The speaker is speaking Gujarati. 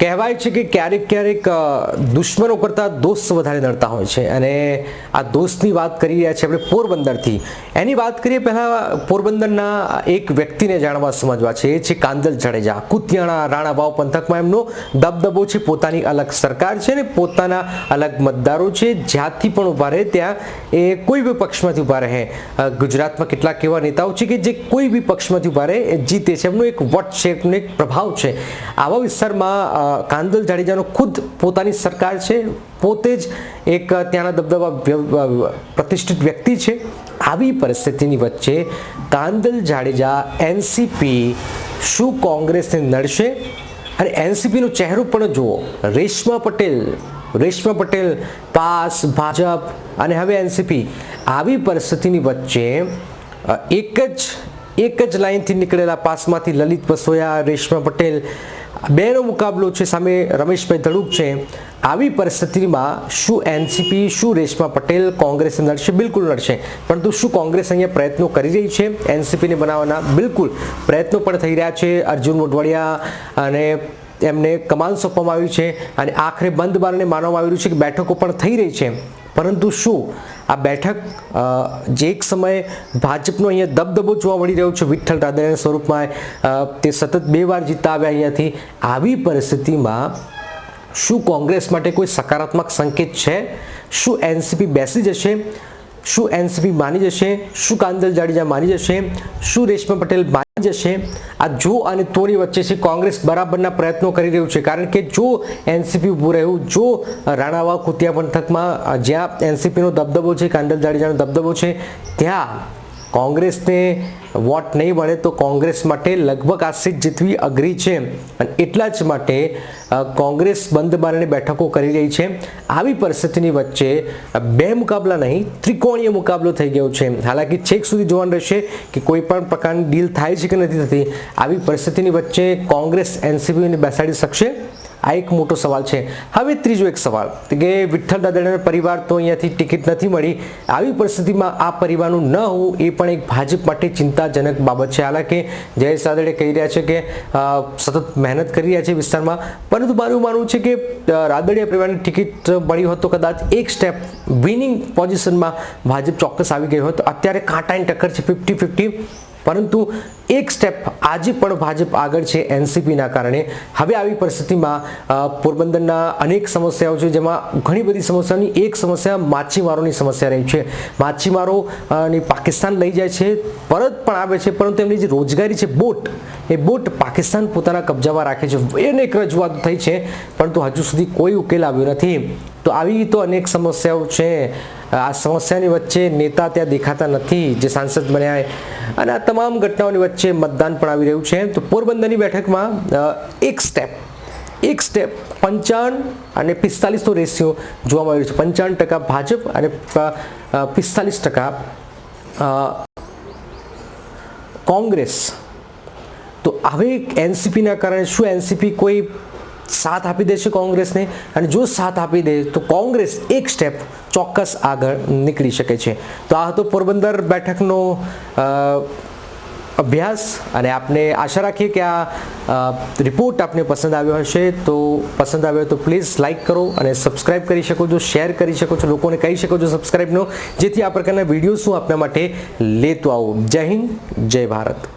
કહેવાય છે કે ક્યારેક ક્યારેક દુશ્મનો કરતાં દોસ્ત વધારે નડતા હોય છે. અને આ દોસ્તની વાત કરી રહ્યા છે આપણે પોરબંદરથી. એની વાત કરીએ પહેલાં, પોરબંદરના એક વ્યક્તિને જાણવા સમજવા છે. એ છે કાંદલ જાડેજા. કુતિયાણા રાણાવાવ પંથકમાં એમનો દબદબો છે. પોતાની અલગ સરકાર છે ને પોતાના અલગ મતદારો છે. જ્યાંથી પણ ઊભા રહે, ત્યાં એ કોઈ બી પક્ષમાંથી ઊભા રહે. ગુજરાતમાં કેટલાક એવા નેતાઓ છે કે જે કોઈ બી પક્ષમાંથી ઊભા રહે, એ જીતે છે. એમનો એક વટ છે, એમનો એક પ્રભાવ છે. આવા વિસ્તારમાં કાંદલ જાડેજાનો ખુદ પોતાની સરકાર છે, પોતે જ એક ત્યાંના દબદબા પ્રતિષ્ઠિત વ્યક્તિ છે. આવી પરિસ્થિતિની વચ્ચે કાંદલ જાડેજા એનસીપી શું કોંગ્રેસને નડશે? અને એનસીપીનો ચહેરો પણ જુઓ. રેશમા પટેલ રેશમા પટેલ પાસ, ભાજપ અને હવે એનસીપી. આવી પરિસ્થિતિની વચ્ચે એક જ એક જ લાઇનથી નીકળેલા પાસમાંથી લલિત વસોયા, રેશમા પટેલ બેનો મુકાબલો છે સામે રમેશભાઈ ધડુક છે. આવી પરિસ્થિતિમાં શું એનસીપી શું રેશમા પટેલ કોંગ્રેસ નડશે? બિલકુલ નડશે. પરંતુ શું કોંગ્રેસ અહીંયા પ્રયત્નો કરી રહી છે? એનસીપીને બનાવવાના બિલકુલ પ્રયત્નો પણ થઈ રહ્યા છે. અર્જુન મોઢવાડિયા અને એમને કમાન સોંપવામાં આવ્યું છે. અને આખરે બંધ બારણે માનવામાં આવી રહ્યું છે કે બેઠકો પણ થઈ રહી છે. પરંતુ શું આ બેઠક જે એક સમયે ભાજપનો અહીંયા દબદબો જોવા મળી રહ્યો છે વિઠ્ઠલ રાદડિયાના સ્વરૂપમાં તે સતત બે વાર જીતતા આવ્યા અહીંયાથી. આવી પરિસ્થિતિમાં શું કોંગ્રેસ માટે કોઈ સકારાત્મક સંકેત છે? શું એનસીપી બેસી જશે? શું એનસીપી માની જશે? શું કાંદલ જાડેજા માની જશે? શું રેશમા પટેલ માની છે, આ જો અને તોની વચ્ચે છે, કોંગ્રેસ બરાબરના પ્રયત્નો કરી રહ્યું છે. કારણ કે જો એનસીપી ઊભું રહ્યું, જો રાણાવા કુતિયા પંથકમાં જ્યાં એનસીપીનો દબદબો છે, કાંડલ જાડેજાનો દબદબો છે, ત્યાં કોંગ્રેસને વોટ નહીં મળે તો કોંગ્રેસ માટે લગભગ આ સીટ જીતવી અઘરી છે. અને એટલા જ માટે કોંગ્રેસ બંધ બારણે બેઠકો કરી રહી છે. આવી પરિસ્થિતિની વચ્ચે બે મુકાબલા નહીં, ત્રિકોણીય મુકાબલો થઈ ગયો છે. હાલાકી છેક સુધી જોવાનું રહેશે કે કોઈ પણ પ્રકારની ડીલ થાય છે કે નથી થતી. આવી પરિસ્થિતિની વચ્ચે કોંગ્રેસ એનસીપીને બેસાડી શકશે? આ એક મોટો સવાલ છે. હવે ત્રીજો એક સવાલ, કે વિઠ્ઠલ દાદાના પરિવાર તો અહીંયાથી ટિકિટ નથી મળી, આવી પરિસ્થિતિમાં આ પરિવારનું ન હોવું એ પણ એક ભાજપ માટે ચિંતાજનક બાબત છે. હાલાકી જયેશ રાદડે કહી રહ્યા છે કે સતત મહેનત કરી રહ્યા છે વિસ્તારમાં, પરંતુ મારું માનવું છે કે રાદડિયા પરિવારની ટિકિટ મળી હોત તો કદાચ એક સ્ટેપ વિનિંગ પોઝિશનમાં ભાજપ ચોક્કસ આવી ગયો હોત. અત્યારે કાંટાની ટક્કર છે ફિફ્ટી ફિફ્ટી પરંતુ એક સ્ટેપ આજે પણ ભાજપ આગળ છે એનસીપીના કારણે. હવે આવી પરિસ્થિતિમાં પોરબંદરના અનેક સમસ્યાઓ છે, જેમાં ઘણી બધી સમસ્યાઓની એક સમસ્યા માછીમારોની સમસ્યા રહી છે. માછીમારો ને પાકિસ્તાન લઈ જાય છે, પરત પણ આવે છે, પરંતુ એમની જે રોજગારી છે, બોટ, એ બોટ પાકિસ્તાન પોતાના કબજામાં રાખે છે. અનેક રજૂઆતો થઈ છે, પરંતુ હજુ સુધી કોઈ ઉકેલ આવ્યો નથી. તો આવી તો અનેક સમસ્યાઓ છે. આ સમસ્યાની વચ્ચે નેતા ત્યાં દેખાતા નથી, જે સાંસદ બન્યા અને આ તમામ ઘટનાઓની વચ્ચે મતદાન પણ આવી રહ્યું છે. તો પોરબંદરની બેઠકમાં એક સ્ટેપ એક સ્ટેપ પંચાવન અને પિસ્તાલીસનો રેશિયો જોવામાં આવ્યો છે. પંચાવન ટકા ભાજપ અને પિસ્તાલીસ ટકા કોંગ્રેસ. તો હવે એનસીપીના કારણે શું એનસીપી કોઈ સાથ આપી દેશે કોંગ્રેસને અને જો સાથ આપી દે તો કોંગ્રેસ એક સ્ટેપ ચોક્કસ આગળ નીકળી શકે છે. તો આ હતો પોરબંદર બેઠકનો અભ્યાસ અને આપને આશા રાખીએ કે આ રિપોર્ટ આપને પસંદ આવ્યો હશે. તો પસંદ આવ્યો તો પ્લીઝ લાઇક કરો અને સબસ્ક્રાઇબ કરી શકો છો શેર કરી શકો છો, લોકોને કહી શકો છો સબસ્ક્રાઇબનો જેથી આ પ્રકારના વિડીયોઝ હું આપના માટે લેતો આવું. જય હિન્દ, જય ભારત.